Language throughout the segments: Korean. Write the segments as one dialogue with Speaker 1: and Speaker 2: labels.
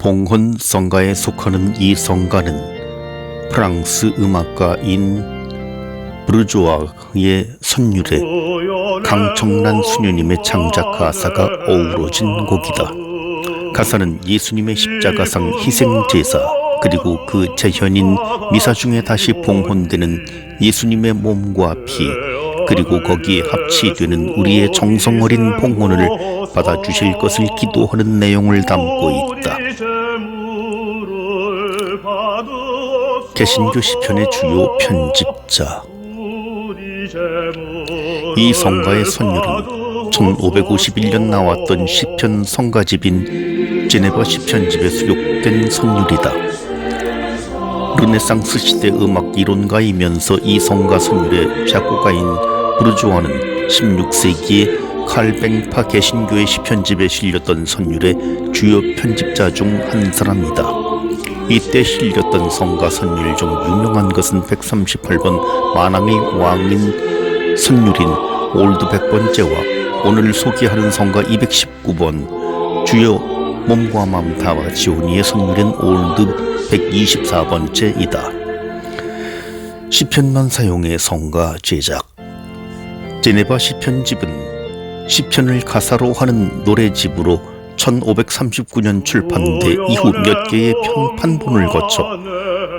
Speaker 1: 봉헌 성가에 속하는 이 성가는 프랑스 음악가인 브루조아의 선율에 강청란 수녀님의 창작 가사가 어우러진 곡이다. 가사는 예수님의 십자가상 희생 제사 그리고 그 재현인 미사 중에 다시 봉헌되는 예수님의 몸과 피 그리고 거기에 합치되는 우리의 정성 어린 봉헌을 받아주실 것을 기도하는 내용을 담고 있다. 개신교 시편의 주요 편집자 이 성가의 선율은 1551년 나왔던 시편 성가집인 제네바 시편집에 수록된 선율이다. 르네상스 시대 음악 이론가이면서 이 성가 선율의 작곡가인 브루조아는 16세기에 칼뱅파 개신교의 시편집에 실렸던 선율의 주요 편집자 중 한 사람이다. 이때 실렸던 성가 선율 중 유명한 것은 138번 만왕의 왕인 선율인 올드 100번째와 오늘 소개하는 성가 219번 주요 몸과 마음 다와 지오니의 선율인 올드 124번째이다. 시편만 사용해 성가 제작 제네바 시편집은 시편을 가사로 하는 노래집으로 1539년 출판돼 이후 몇 개의 편판본을 거쳐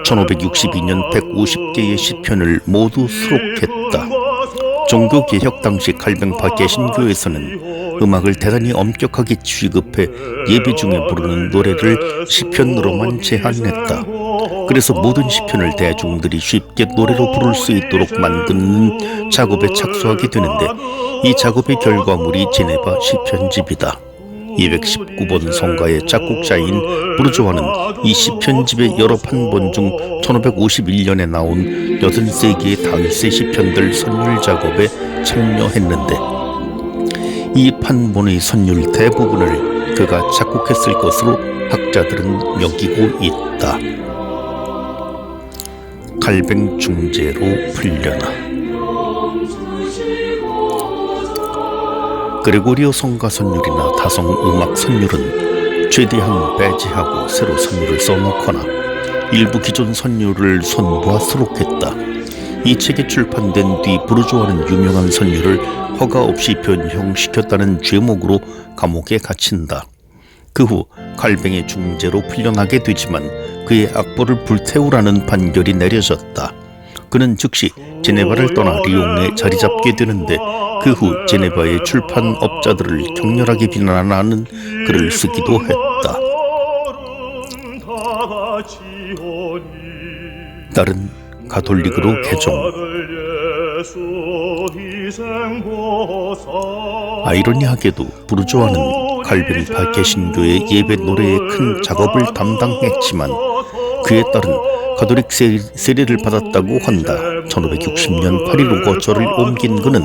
Speaker 1: 1562년 150개의 시편을 모두 수록했다. 종교개혁 당시 칼뱅파 개신교에서는 음악을 대단히 엄격하게 취급해 예배 중에 부르는 노래를 시편으로만 제한했다. 그래서 모든 시편을 대중들이 쉽게 노래로 부를 수 있도록 만드는 작업에 착수하게 되는데 이 작업의 결과물이 제네바 시편집이다. 219번 성가의 작곡자인 브루조아는 이 시편집의 여러 판본 중 1551년에 나온 83개의 다윗의 시편들 선율 작업에 참여했는데 이 판본의 선율 대부분을 그가 작곡했을 것으로 학자들은 여기고 있다. 갈뱅 중재로 풀려나 그레고리오 성가 선율이나 다성 음악 선율은 최대한 배제하고 새로 선율을 써놓거나 일부 기존 선율을 손보아 수록했다. 이 책이 출판된 뒤 부르조아는 유명한 선율을 허가 없이 변형시켰다는 죄목으로 감옥에 갇힌다. 그 후 갈뱅의 중재로 풀려나게 되지만 그의 악보를 불태우라는 판결이 내려졌다. 그는 즉시 제네바를 떠나 리옹에 자리 잡게 되는데 그 후 제네바의 출판업자들을 격렬하게 비난하는 글을 쓰기도 했다. 딸은 가톨릭으로 개종. 아이러니하게도 부르조아는 갈뱅파 개신교의 예배 노래의 큰 작업을 담당했지만 그의 딸은 가톨릭 세, 세례를 받았다고 한다. 1560년 파리로 거처를 옮긴 그는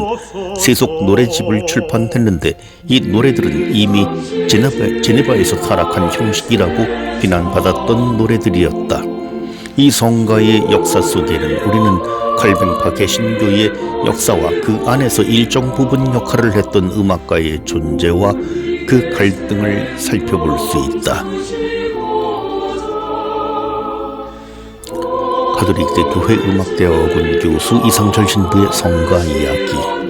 Speaker 1: 세속 노래집을 출판했는데 이 노래들은 이미 제네바, 제네바에서 타락한 형식이라고 비난받았던 노래들이었다. 이 성가의 역사 속에는 우리는 칼뱅파 개신교의 역사와 그 안에서 일정 부분 역할을 했던 음악가의 존재와 그 갈등을 살펴볼 수 있다. 가톨릭대 교회 음악대학원 교수 이상철 신부의 성가 이야기